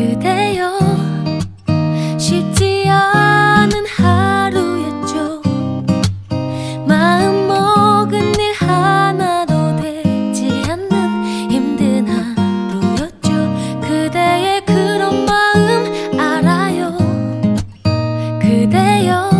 그대여 쉽지 않은 하루였죠. 마음먹은 일 하나도 되지 않는 힘든 하루였죠. 그대의 그런 마음 알아요. 그대여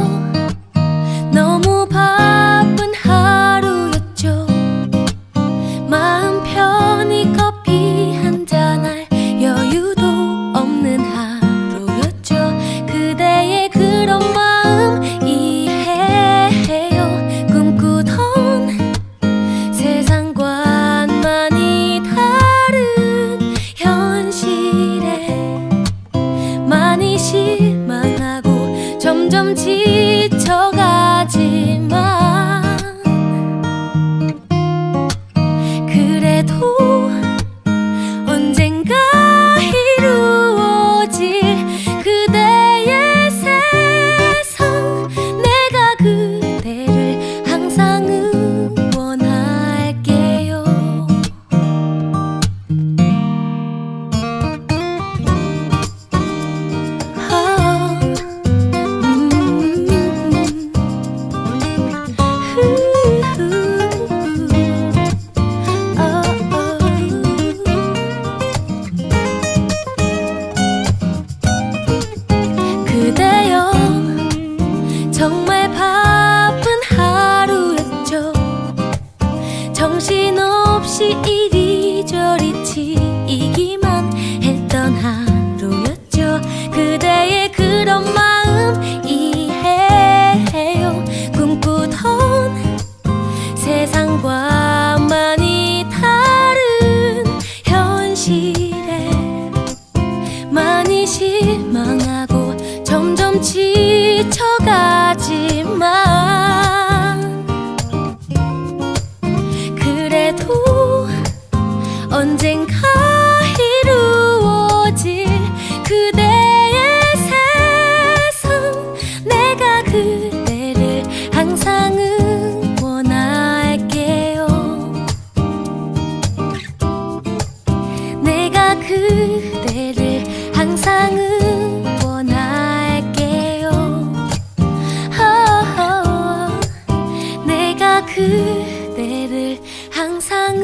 점점 지 정말 바쁜 하루였죠. 정신없이 이리저리 치이기만 했던 하루였죠. 그대의 그런 마음 이해해요. 꿈꾸던 세상과 많이 다른 현실에 많이 실망하고 점점 지 언젠가 이루어질 그대의 세상. 내가 그대를 항상 응원할게요. 내가 그대를 항상 항상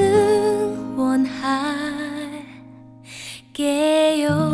응원할게요